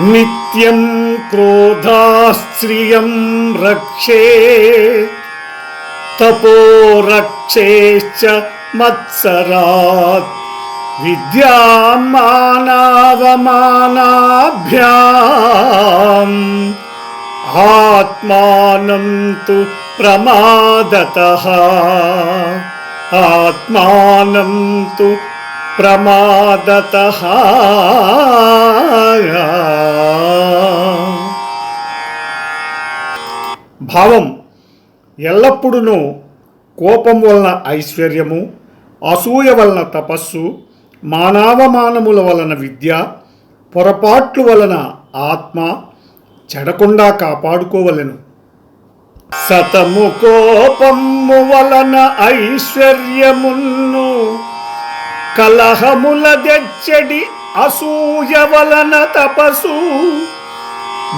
नित्यं क्रोधाश्रियं रक्षे तपो रक्षेश्च मत्सरात् विद्यामानावमानाभ्याम् आत्मानं तु प्रमादतः। आत्मानं तु ప్రమాదత భావం ఎల్లప్పుడూ కోపం వలన ఐశ్వర్యము అసూయ వలన తపస్సు మానవమానముల వలన విద్య పొరపాట్లు వలన ఆత్మ చెడకుండా కాపాడుకోవలెను. సతము కోపము వలన ఐశ్వర్యమును కలహముల దెచ్చడి అసూయ వలన తపసు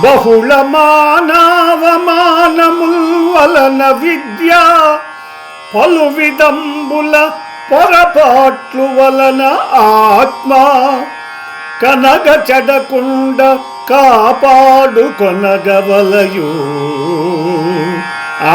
బహుళ మానవమానముల్ వలన విద్య. పలు విదంబుల పొరపాట్లు వలన ఆత్మ. కనగ చెడకుండ కాపాడుకొనగవలయు. ఆ ఆ,